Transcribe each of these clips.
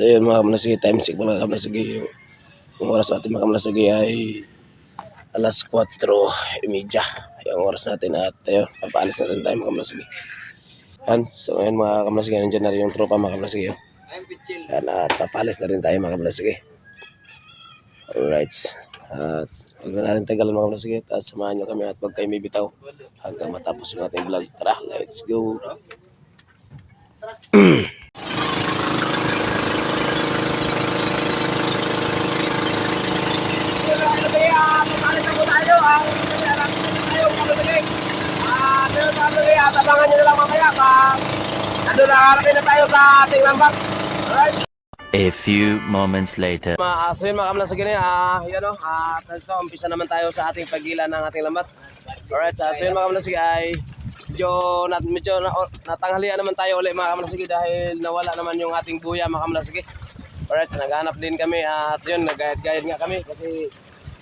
So yun mga kamlasigi, time check mga kamlasigi. Yung, oras natin mga kamlasigi ay alas 4.30. Yung oras natin at ayun, papaalis na rin tayo mga kamlasigi. Yan, so ngayon mga kamlasigi, nandiyan na rin yung tropa mga kamlasigi. oh. Yan, at papaalis na rin tayo mga kamlasigi. Alright. At huwag na natin tagalan mga kamlasigi at samahan nyo kami at huwag kayo may bitaw hanggang matapos yung ating vlog. Tara, let's go. Tabangan nyo na lang mamaya pag nandun na harapin na tayo sa ating. Alright. A few moments later. Mga aso yun mga kamlasigi na yun. Ah, yun o. At ito, umpisa naman tayo sa ating pagila ng ating lambat. Alright, sa yun mga kamlasigi ay medyo, nat, medyo na, natanghalian naman tayo ulit mga kamlasigi dahil nawala naman yung ating buya mga kamlasigi. Alright, so naghanap din kami at yun, nagayad-gayad nga kami kasi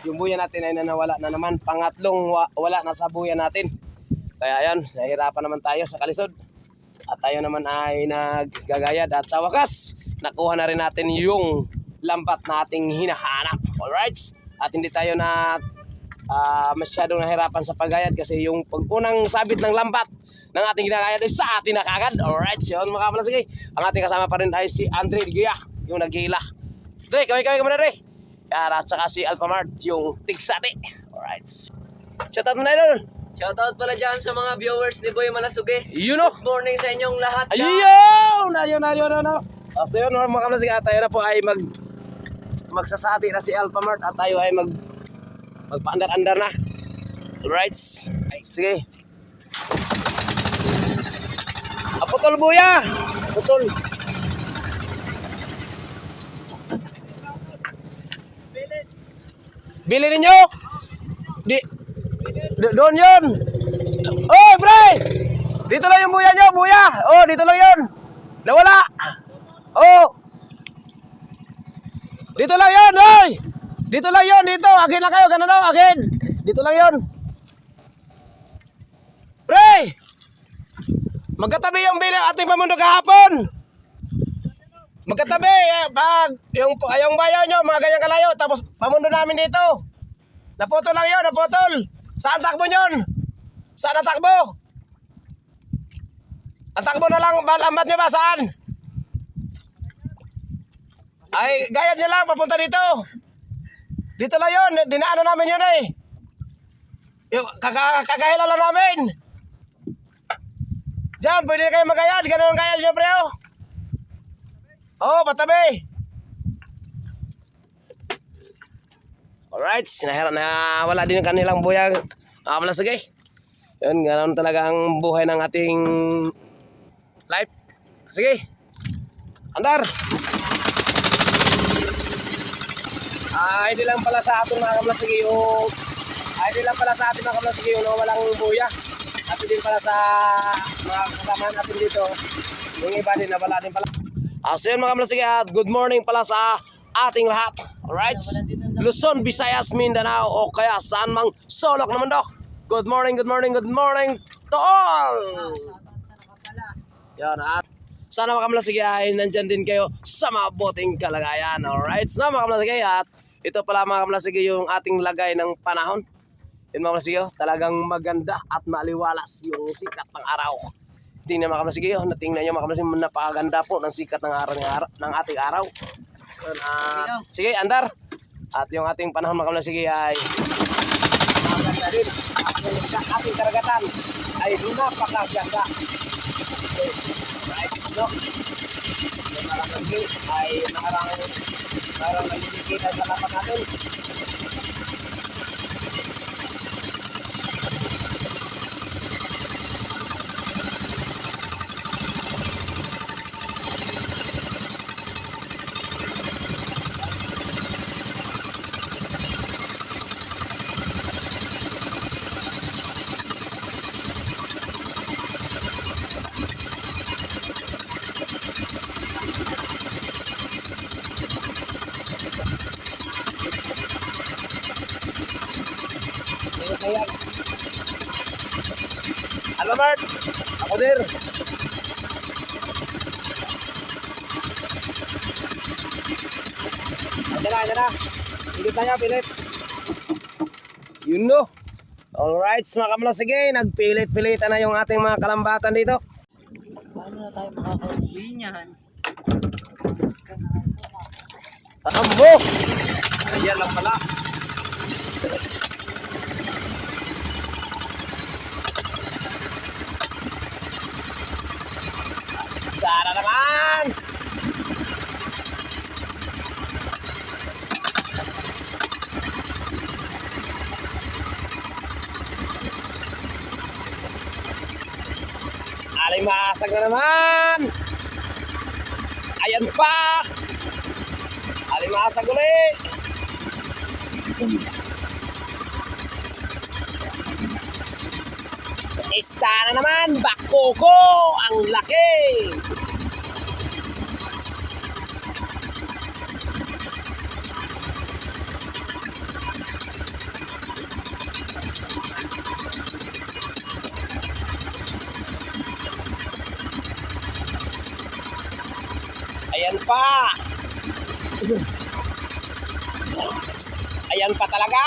yung buya natin ay nanawala na naman. Pangatlong wa, wala na sa buya natin. Kaya yan, nahirapan naman tayo sa kalisod. At tayo naman ay naggagayad at sa wakas, nakuha na rin natin yung lambat na ating hinahanap. Alright? At hindi tayo na ah, masyadong nahirapan sa paggayad kasi yung pag-unang sabit ng lambat ng ating ginagayad ay sa atin na kagad. Alright? Yun mga kapala, sige. Ang ating kasama pa rin ay si Andre Gia, yung naghihila. Dre, kaway ka muna, Dre. Yan, at saka si Alphamart, yung tigsati. Alright. Shoutout mo na yun. Shoutout pala dyan sa mga viewers ni Boy Malasuge. You know. Good morning sa inyong lahat. Ayun! Ayun, ayun, ayun. Oh, so yun, mga kamlasig, at tayo na po ay mag magsasati na si Alphamart at tayo ay mag magpaandar-andar na. Alright. Sige. Ah, putol buya! Putol. Bili ninyo! Di, do- doon yun! Oy, pre! Dito lang yung buya nyo, buya! Oh, dito lang yun! Nawala! Oh! Dito lang yun, oy! Dito lang yun, dito! Akin lang kayo, ganun daw, akin! Dito lang yun! Pre! Magkatabi yung bilang ating pamundo kahapon! Magkatabi, eh, pag yung, yung bayaw nyo, mga ganyan kalayo, tapos pamundo namin dito. Naputol lang yun, naputol. Saan takbo yun? Saan ang takbo? Ang takbo na lang, balambat nyo ba? Saan? Ay, gayad nyo lang, papunta dito. Dito lang yun, dinaanan namin yun eh. Yung kaka, kakahila lang namin. Diyan, pwede na kayo magayad. Ganun gayad nyo, preo. Oo, oh, patabi. Alright, sinahira na wala din yung kanilang buyag. Ah, wala sige. Yun, ganoon talaga ang buhay ng ating life. Sige. Andar. Ah, hindi lang pala sa ating mga kamlasigi yung ah, hindi lang pala sa ating mga kamlasigi yung walang buya. At din pala sa mga kasama natin dito. Yung iba din na wala din pala. Ah, so yun mga kamlasigi at good morning pala sa ating lahat. Alright? Luzon, Visayas, Mindanao o kaya saan mang solok naman do. Good morning, good morning, good morning to all! Yan at sana mga kamlasigi ay nandyan din kayo sa mabuting kalagayan. Alright? So mga kamlasigi at ito pala mga kamlasigi yung ating lagay ng panahon. Yun mga kamlasigi oh, talagang maganda at maliwalas yung sikat ng araw. Tingnan mga kamlasigi oh, natingnan nyo mga kamlasigi napakaganda po ng sikat ng araw ng, araw, ng ating araw. Yun, at, sige, andar. At yung ating panahon mga kamlasigi ay maganda din. At yung ating karagatan ay napakaganda. Okay. Right, no? Yung marangagi ay nakarang parang nalilipita sa lapat natin. Ano Mart? Ako dir. Yan na, yan na. Pilit na niya, pilit. Yun no. Alright, mga kamla, sige, nagpilit-pilitan na yung ating mga kalambatan dito. Paano na tayo makakauwi niyan? Ambo! Ayan lang pala. Dara naman! Alimasag na naman! Ayan pa! Alimasag ulit! Ista na naman, bakoko! Ang laki! Ayan pa! Ayan pa talaga!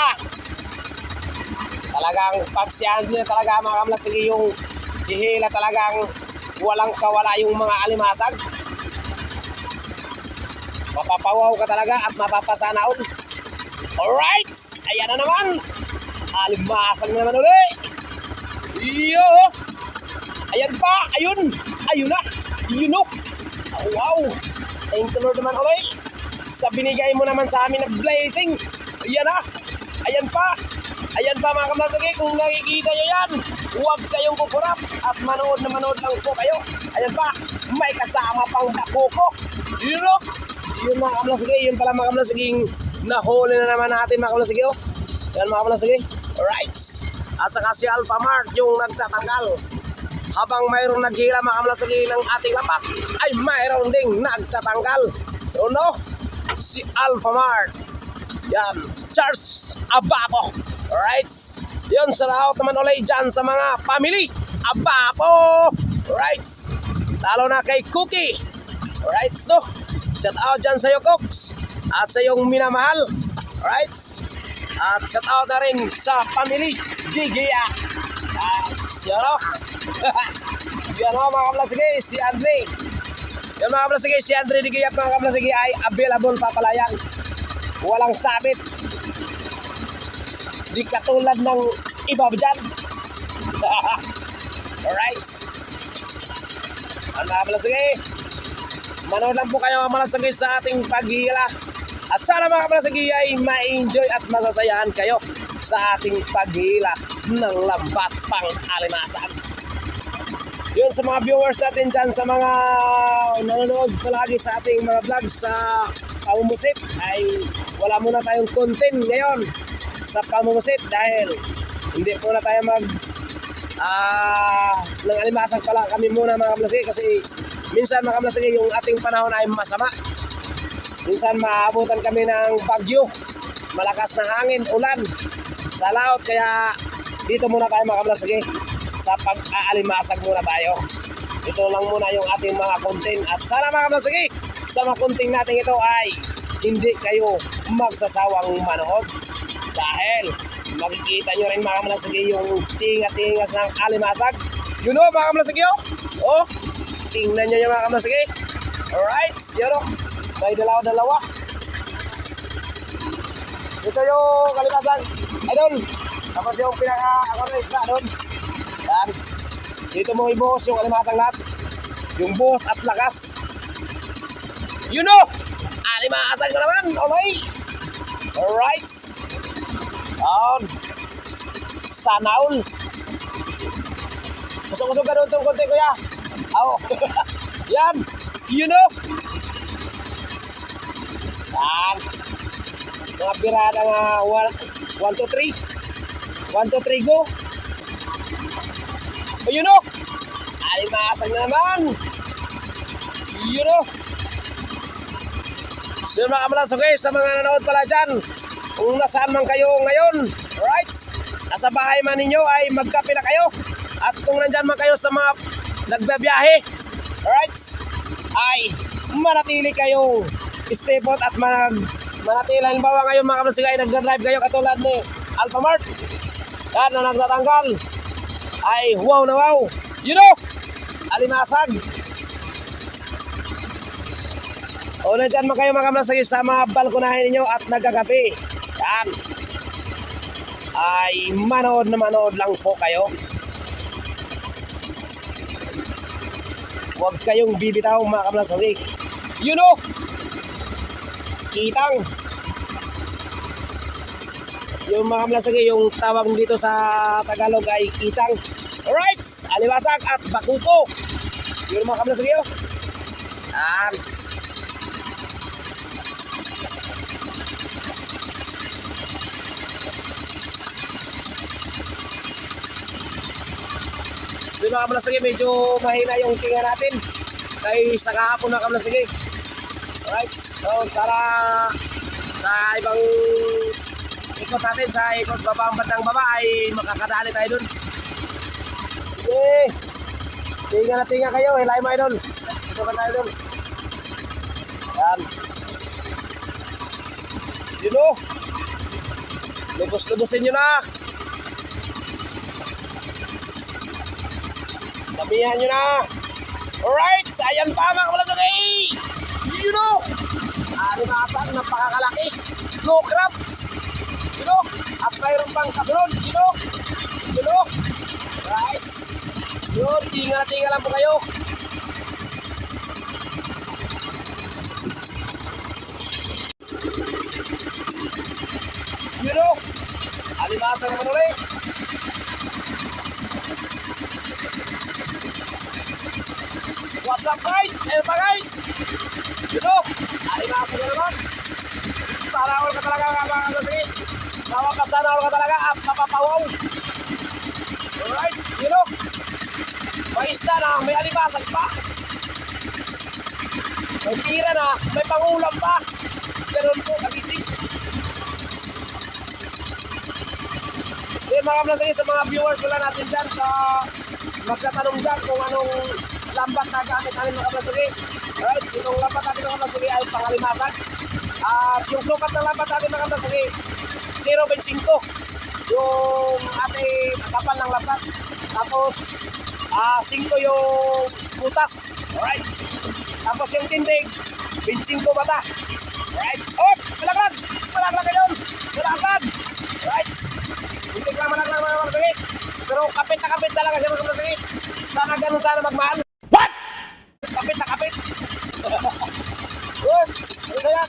Talagang pagsiyahan niya talaga mga kamlas sige yung hihila talagang walang kawala yung mga alimasag. Mapapawaw ka talaga at mapapasanaon. Alright! Ayan na naman! Alimasag na naman uli! Iyo! Ayan pa! Ayun! Ayun na! Yun o! Oh, wow! Thank you Lord naman uli! Sa binigay mo naman sa amin na blessing! Ayan na! Ayan pa! Ayan pa mga kamasagi, kung nakikita nyo yan, huwag kayong kukurap at manood na manood lang po kayo. Ayan pa, may kasama pang bakoko. Yun o, yun mga kamasagi, yun pala mga kamasaging nahuli na naman natin mga kamasagi. Oh. Yan mga kamasagi, alright. At saka si Alpha Mart yung nagtatanggal. Habang mayroong naghila mga kamasagi ng ating lambat, ay mayroong ding nagtatanggal. Yun o, si Alpha Mart. Yan, Charles Abapo. Alright. Yun, sa naman ulit dyan sa mga family. Abapo. Alright. Lalo na kay Cookie. Alright, no? Shout out dyan sa iyo, Cooks. At sa iyong minamahal. Alright. At shout out na rin sa family Gigia. Alright. Yun, no? Yan, no, mga kablasige, si Andre. Yan, mga kablasige, si Andre Gigia, mga kablasige, ay available pa pala yan. Walang sabit. Di katulad ng iba dyan. Alright. Ano mga malasagi? Manood lang po kayo mga malasagi sa ating paghihila. At sana mga malasagi ay ma-enjoy at masasayahan kayo sa ating paghihila ng lambat pang alimasan. Yun sa mga viewers natin dyan, sa mga nanonood palagi sa ating mga vlog sa pamumusit ay wala muna tayong content ngayon sa pamumusit dahil hindi muna tayo mag ah ng alimasag pala kami muna mga kablasig kasi minsan mga kablasig yung ating panahon ay masama. Minsan maabutan kami ng bagyo malakas na hangin, ulan sa laot kaya dito muna tayo mga kablasig sa pag-aalimasag muna tayo ito lang muna yung ating mga content at sana mga kablasig sa mga content natin ito ay hindi kayo magsasawang manood dahil makikita nyo rin mga kamalasagi yung tinga-tingas ng alimasag. You know mga kamalasagi oh? Oh, tingnan nyo yung mga kamalasagi. Alright, yun oh. May dalawa-dalawa. Ito yung kalimasag. Ay doon. Tapos yung pinaka ako na doon. Dito mo ibuhos yung alimasag lahat. Yung buhos at lakas. You know! Alimasag na naman. Okay. Alright. Down. Sanaul. Kusog-kusog ka doon itong konti, kuya. Ako. Yan. You know. Yan. Mga birada nga 1, 2, 3. 1, 2, 3, go. Oh, you know. Alimasag na naman. You know. So mga kamalas, okay, sa mga nanood pala dyan, kung nasaan man kayo ngayon, alright? Nasa bahay man ninyo ay magkape na kayo. At kung nandyan man kayo sa mga nagbabiyahe, alright? Ay manatili kayong put at mag manatili. Halimbawa ngayon mga kablog ay nagdadrive kayo katulad ni Alphamart. Yan na nagtatanggal. Ay wow na wow. You know, alimasag. O nandyan man kayo mga kablog sa mga balkonahin ninyo at nagkakape. Yan. Ay manood na manood lang po kayo. Huwag kayong bibitaw mga kablasawik. You know, kitang. Yung mga kablasawik, yung tawag dito sa Tagalog ay kitang. Alright, aliwasag at bakuko. Yun mga kablasawik. oh. Yan. Di mga kablasawik, medyo mahina yung tinga natin. Dahil sa kahapon na kablasawik. Alright, so sana sa ibang ikot natin sa ikot baba ang bandang baba ay makakadali tayo dun. Sige, tinga na tinga kayo, hilay mo idol. Ito ba tayo dun? Yan. Yun o. Lubos-lubosin nyo na. Sabihan nyo na. Alright, ayan pa mga kabalasagay. You know, ano na asang napakakalaki. No crabs. Know, at mayroon pang kasunod. You know. Right. Yun, tinga na tinga lang po kayo. You know, alimasa naman ulit. What's up guys? Ano pa guys? Dito, ay nasa na naman. Sana all ka talaga mga kasi. All ka talaga at mapapawaw. Alright, know. May isda na, may alibasag pa. May tira na, may pangulam pa. Ganun po, kagising. Eh, mga kablasay, sa mga viewers wala natin dyan sa magtatanong dyan kung anong lambat na gamit namin mga kablasay. Alright, itong lambat natin mga kablasay ay pangalimasan. At yung sukat ng lambat natin mga kablasay, 0.5 yung ating kapal ng lambat. Tapos, ah 5 yung butas. Alright. Tapos yung tindig, 25 bata. Alright. Oh, malaglag! Malaglag kayo! Malaglag! Alright. Hindi ka malaglag mga kapatid. Pero kapit na kapit talaga siya mga kapatid. Sana ganun sana magmahal. What? Kapit na kapit. Good. Ano kaya?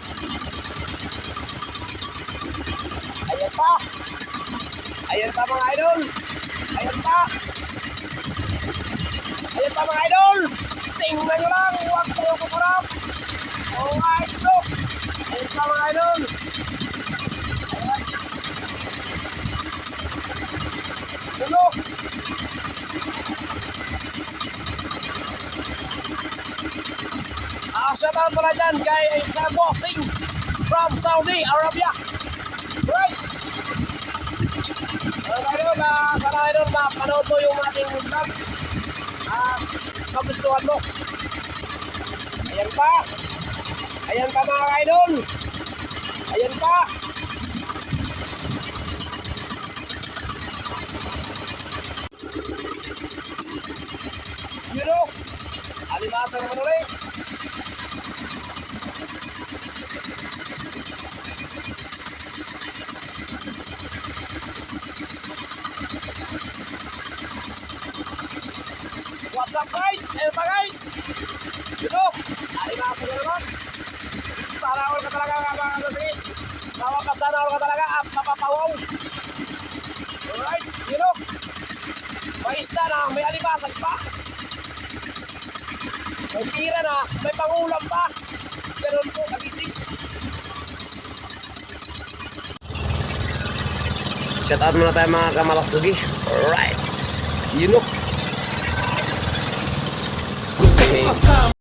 Pa. Ayan pa mga idol. Ayan pa. Ayan pa mga idol. Tingnan nyo lang. Huwag kayong kukurap. Alright, stop. Ayan pa mga idol. Ayan. Tulo. Ah, shout out pala dyan kay Bossing from Saudi Arabia. Right. Idol, uh, sana idol, mapanood mo yung ating vlog. Ah, magustuhan mo. Ayan pa. Ayan pa mga idol. Ayan pa. You know, alimasa naman up guys? Ano pa guys? Dito, alimasa na naman. Sana all ka talaga mga kasi. Mapapasana all ka talaga at mapapawaw. Alright, know. May isda na, may alibasag pa. May tira na, may pangulam pa. Ganun po, kagising. Shout out muna tayo mga kamalasugi. Alright. You know. King.